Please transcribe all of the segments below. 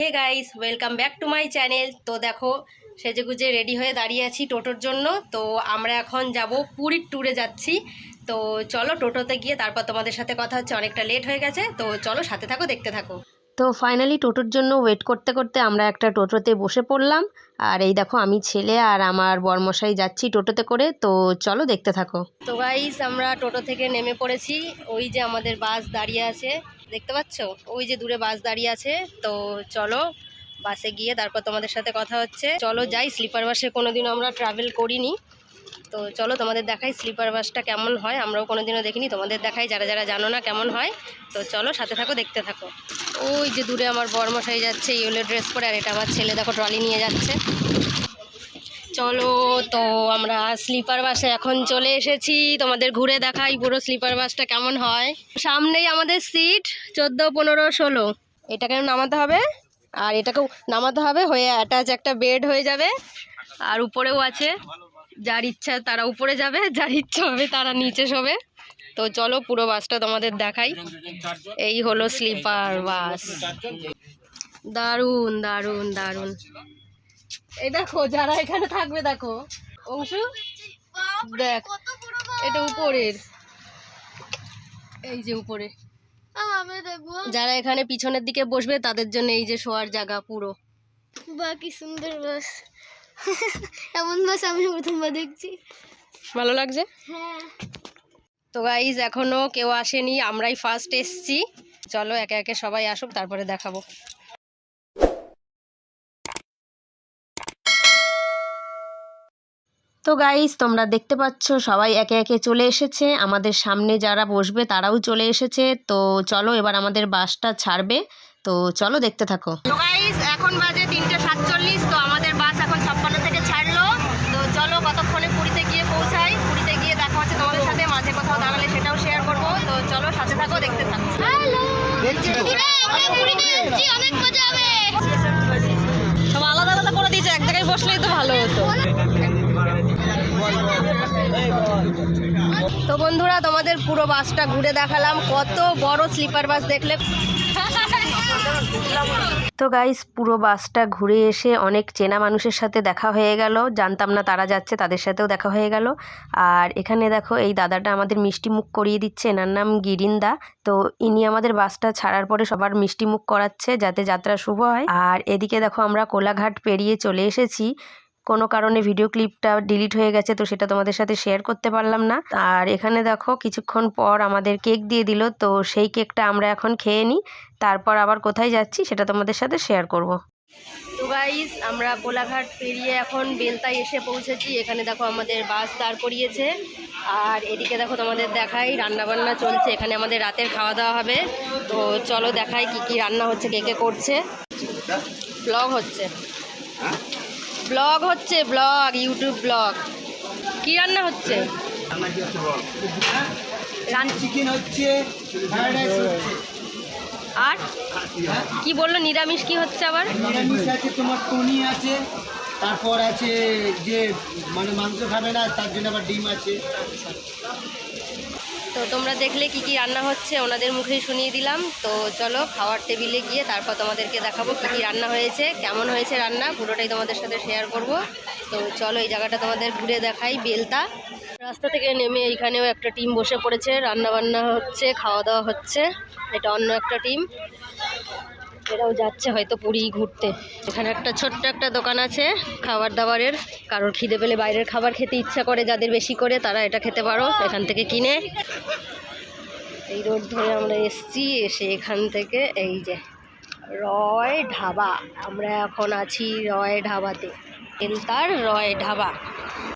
Hey guys welcome back to my channel তো দেখো, সেজেগুজে ready হয়ে দাঁড়িয়ে আছি টোটোর জন্য। তো আমরা এখন যাব পুরীর ট্যুরে যাচ্ছি। তো চলো টোটোতে গিয়ে তারপর তোমাদের সাথে কথা হচ্ছে, অনেকটা লেট হয়ে গেছে। তো চলো সাথে থাকো, দেখতে থাকো। তো ফাইনালি টোটোর জন্য ওয়েট করতে করতে আমরা একটা টোটোতে বসে পড়লাম। আর এই দেখো, আমি ছেলে আর আমার বরমশাই যাচ্ছি টোটোতে করে। তো চলো দেখতে থাকো। তো গাইস আমরা টোটো থেকে নেমে পড়েছি। ওই যে আমাদের বাস দাঁড়িয়ে আছে। দেখতে পাচ্ছ? ওই যে দূরে বাস দাঁড়িয়ে আছে। তো চলো বাসে গিয়ে তারপর তোমাদের সাথে কথা হচ্ছে। চলো যাই, স্লিপার বাসে কোনোদিনও আমরা ট্রাভেল করিনি। তো চলো তোমাদের দেখাই স্লিপার বাসটা কেমন হয়। আমরাও কোনোদিনও দেখিনি, তোমাদের দেখাই যারা যারা জানো না কেমন হয়। তো চলো সাথে থাকো, দেখতে থাকো। ওই যে দূরে আমার বরমশাই যাচ্ছে, ইয়েলো ড্রেস পরে, আর এটা আমার ছেলে দেখো ট্রলি নিয়ে যাচ্ছে। চলো, তো আমরা স্লিপার বাসে এখন চলে এসেছি। তোমাদের ঘুরে দেখাই পুরো স্লিপার বাসটা কেমন হয়। সামনেই আমাদের সিট, চোদ্দ, পনেরো, ষোলো। এটাকে নামাতে হবে। আর এটাকেও নামাতে হবে, হয়ে অ্যাটাচ একটা বেড হয়ে যাবে। আর উপরেও আছে। যার ইচ্ছা তারা উপরে যাবে, যার ইচ্ছা হবে তারা নিচে শোবে। তো চলো পুরো বাসটা তোমাদের দেখাই। এই হলো স্লিপার বাস। দারুণ দারুণ দারুণ। এই দেখো যারা এখানে থাকবে দেখো। অংশু দেখ এটা উপরের। এই যে উপরে। যারা এখানে পিছনের দিকে বসবে তাদের জন্য এই যে শোয়ার জায়গা পুরো। বা কি সুন্দর বাস। এমন বাস আমি প্রথমবার দেখছি। ভালো লাগছে? হ্যাঁ। তো গাইজ এখনও কেউ আসেনি আমরাই ফার্স্ট এসছি। চলো একে একে সবাই আসুক তারপরে দেখাবো। তো গাইজ তোমরা দেখতে পাচ্ছ সবাই একে একে চলে এসেছে। আমাদের সামনে যারা বসবে তারাও চলে এসেছে। তো চলো এবার আমাদের বাসটা ছাড়বে। তো চলো দেখতে থাকো। তো গাইজ এখন বাজে তিনটে সাতচল্লিশ তো আমাদের বাস এখন ছাপ্পান্ন থেকে ছাড়লো। তো চলো কতক্ষণে পুরীতে গিয়ে পৌঁছাই? পুরীতে গিয়ে দেখা হচ্ছে তোমাদের সাথে মাঝে কোথাও দাঁড়ালে সেটাও শেয়ার করব। তো চলো সাথে থাকো দেখতে থাকো। হ্যালো আমরা পুরীতে যাচ্ছি অনেক মজা হবে। সব আলাদা আলাদা করে দিয়েছে এক জায়গায় বসলেই তো ভালো হতো। তো বন্ধুরা, তোমাদের পুরো বাসটা ঘুরে দেখালাম। কত বড় স্লিপার বাস দেখলে। তো গাইস পুরো বাসটা ঘুরে এসে অনেক চেনা মানুষের সাথে দেখা হয়ে গেল। জানতাম না তারা যাচ্ছে, তাদের সাথেও দেখা হয়ে গেল। আর এখানে দেখো, এই দাদাটা আমাদের মিষ্টি মুখ করিয়ে দিচ্ছে। এনার নাম গিরিন্দা। তো ইনি আমাদের বাসটা ছাড়ার পরে সবার মিষ্টি মুখ করাচ্ছে, যাতে যাত্রা শুভ হয়। আর এদিকে দেখো, আমরা কোলাঘাট পেরিয়ে চলে এসেছি। কোনো কারণে ভিডিও ক্লিপটা ডিলিট হয়ে গেছে, তো সেটা তোমাদের সাথে শেয়ার করতে পারলাম না। আর এখানে দেখো, কিছুক্ষণ পর আমাদের কেক দিয়ে দিল, তো সেই কেকটা আমরা এখন খেয়ে নিই তারপর আবার কোথায় যাচ্ছি, সেটা তোমাদের সাথে শেয়ার করব। তো গাইস আমরা কোলাঘাট পেরিয়ে এখন বেলতায় এসে পৌঁছেছি। এখানে দেখো আমাদের বাস দাঁড় করিয়েছে। আর এদিকে দেখো তোমাদের দেখাই রান্না বান্না চলছে। এখানে আমাদের রাতের খাওয়া দাওয়া হবে। তো চলো দেখাই কি কি রান্না হচ্ছে, কে কে করছে। ব্লগ হচ্ছে। ব্লগ হচ্ছে ব্লগ ইউটিউব ব্লগ। কি রান্না হচ্ছে? চিকেন হচ্ছে। আর? কি বলল? নিরামিষ কি হচ্ছে আবার? নিরামিষ আছে তোমার টনি আছে তারপর আছে যে মানে মাংস খাবে না তার জন্য আবার ডিম আছে। তো তোমরা দেখলে কি কি রান্না হচ্ছে, ওনাদের মুখেই শুনিয়ে দিলাম। তো চলো, খাওয়ার টেবিলে গিয়ে তারপর তোমাদেরকে দেখাবো কি কি রান্না হয়েছে, কেমন হয়েছে রান্না, পুরোটাই তোমাদের সাথে শেয়ার করব। তো চলো, এই জায়গাটা তোমাদের ঘুরে দেখাই, বেলতা। রাস্তা থেকে নেমে এইখানেও একটা টিম বসে পড়েছে রান্না বান্না হচ্ছে, খাওয়া দাওয়া হচ্ছে, এটা অন্য একটা টিম। এরাও যাচ্ছে হয়তো পুরী ঘুরতে। এখানে একটা ছোট্ট একটা দোকান আছে, খাবার দাবারের। কারোর খিদে পেলে বাইরের খাবার খেতে ইচ্ছা করে, যাদের বেশি করে তারা এটা খেতে পারো, এখান থেকে কিনে। এই রোড ধরে আমরা এসছি, এসে এখান থেকে এই যে রয় ঢাবা। আমরা এখন আছি রয় ঢাবাতে। এলতার রয় ঢাবা।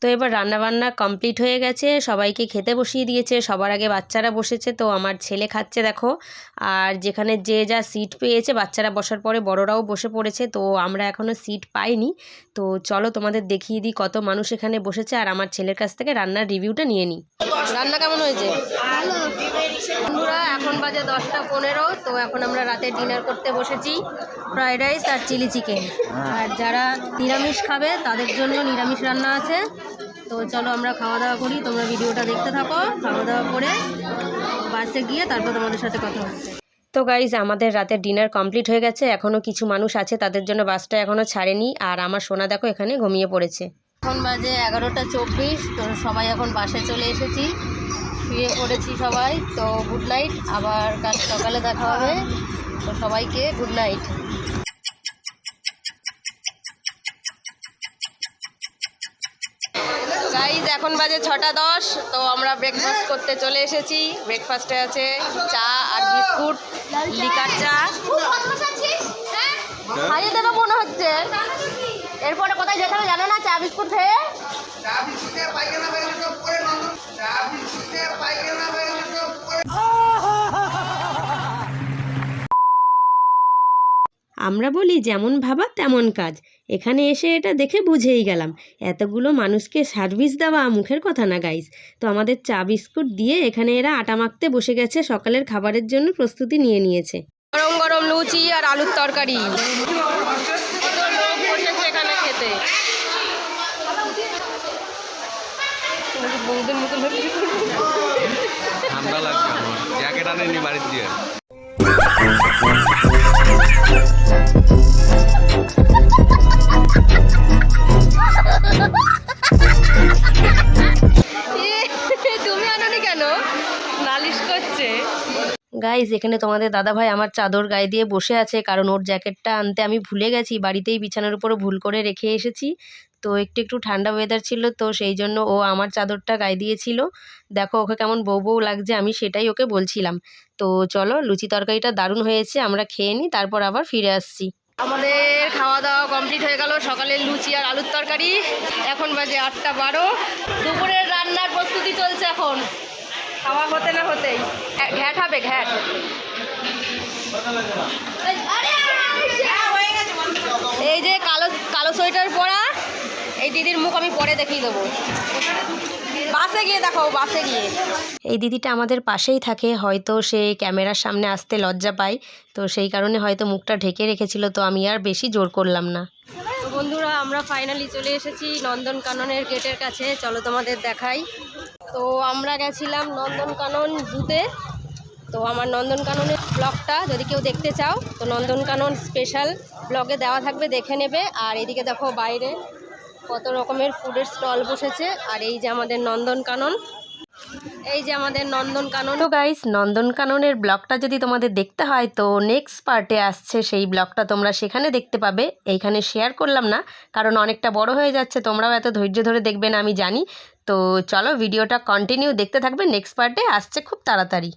তো এবার রান্নাবান্না কমপ্লিট হয়ে গেছে সবাইকে খেতে বসিয়ে দিয়েছে সবার আগে বাচ্চারা বসেছে তো আমার ছেলে খাচ্ছে দেখো। আর যেখানে যে যা সিট পেয়েছে বাচ্চারা বসার পরে বড়রাও বসে পড়েছে তো আমরা এখনও সিট পাইনি। তো চলো তোমাদের দেখিয়ে দিই কত মানুষ এখানে বসেছে আর আমার ছেলের কাছ থেকে রান্নার রিভিউটা নিয়ে নিই। রান্না কেমন হয়েছে? বন্ধুরা এখন বাজে দশটা পনেরো তো এখন আমরা রাতে ডিনার করতে বসেছি ফ্রাইড রাইস আর চিলি চিকেন আর যারা নিরামিষ খাবে তাদের জন্য নিরামিষ রান্না আছে। তো চলো আমরা খাওয়া দাওয়া করি তোমরা ভিডিওটা দেখতে থাকো খাওয়া দাওয়া করে বাসে গিয়ে তারপর তোমাদের সাথে কথা হচ্ছে তো গাইজ আমাদের রাতের ডিনার কমপ্লিট হয়ে গেছে এখনও কিছু মানুষ আছে তাদের জন্য বাসটা এখনও ছাড়েনি আর আমার সোনা দেখো এখানে ঘুমিয়ে পড়েছে। এখন বাজে এগারোটা চব্বিশ তো সবাই এখন বাসে চলে এসেছি শুয়ে পড়েছি সবাই তো গুড নাইট আবার কাল সকালে দেখা হবে তো সবাইকে গুড নাইট গাইজ এখন বাজে ছটা দশ তো আমরা ব্রেকফাস্ট করতে চলে এসেছি। ব্রেকফাস্টে আছে চা আর বিস্কুট লিকার চা। হারিয়ে দেবো মনে হচ্ছে। এরপরে কোথায় যেতে হবে জানো না? চা বিস্কুট খেয়ে? আমরা বলি যেমন ভাবা তেমন কাজ। এখানে এসে এটা দেখে বুঝেই গেলাম। এতগুলো মানুষকে সার্ভিস দেওয়া মুখের কথা না গাইস তো আমাদের চা বিস্কুট দিয়ে এখানে এরা আটা মাখতে বসে গেছে সকালের খাবারের জন্য প্রস্তুতি নিয়ে নিয়েছে। গরম গরম লুচি আর আলুর তরকারি। এখানে খেতে বৌদের ঠান্ডা লাগবে জ্যাকেট আনেনি বাড়ির দিয়ে গাইজ এখানে তোমাদের দাদা ভাই আমার চাদর গায়ে দিয়ে বসে আছে, কারণ ওর জ্যাকেটটা আনতে আমি ভুলে গেছি, বাড়িতেই বিছানার উপরে ভুল করে রেখে এসেছি। তো একটু একটু ঠান্ডা ওয়েদার ছিল, তো সেই জন্য ও আমার চাদরটা গায়ে দিয়েছিল। দেখো, ওকে কেমন বউ বউ লাগছে, আমি সেটাই ওকে বলছিলাম। তো চলো, লুচি তরকারিটা দারুণ হয়েছে, আমরা খেয়ে নিই, তারপর আবার ফিরে আসছি। আমাদের খাওয়া দাওয়া কমপ্লিট হয়ে গেল। সকালের লুচি আর আলুর তরকারি। এখন বাজে আটটা বারো। দুপুরের রান্নার প্রস্তুতি চলছে এখন। খাওয়া হতে না হতেই। ঘ্যা- ঘ্যাট হবে, ঘ্যাট। এই যে কালো কালো সোয়েটার পরা। এই দিদির মুখ আমি পরে দেখিয়ে দেবো। বাসে গিয়ে দেখো বাসে গিয়ে। এই দিদিটা আমাদের পাশেই থাকে হয়তো সে ক্যামেরার সামনে আসতে লজ্জা পায় তো সেই কারণে হয়তো মুখটা ঢেকে রেখেছিল তো আমি আর বেশি জোর করলাম না। তো বন্ধুরা আমরা ফাইনালি চলে এসেছি নন্দনকাননের গেটের কাছে চলো তোমাদের দেখাই। তো আমরা গেছিলাম নন্দনকানন জুতে। তো আমার নন্দনকাননের ব্লগটা যদি কেউ দেখতে চাও তো নন্দনকানন স্পেশাল ব্লগে দেওয়া থাকবে দেখে নেবে। আর এদিকে দেখো বাইরে কত রকমের ফুডের স্টল বসেছে। আর এই যে আমাদের নন্দনকানন এই যে আমাদের নন্দনকানন তো গাইস নন্দনকাননের ব্লগটা যদি তোমাদের দেখতে হয়, তো নেক্সট পার্টে আসছে সেই ব্লগটা তোমরা সেখানে দেখতে পাবে। এইখানে শেয়ার করলাম না, কারণ অনেকটা বড় হয়ে যাচ্ছে, তোমরাও এত ধৈর্য ধরে দেখবে না, আমি জানি। তো চলো ভিডিওটা কন্টিনিউ দেখতে থাকবে। নেক্সট পার্টে আসছে খুব তাড়াতাড়ি।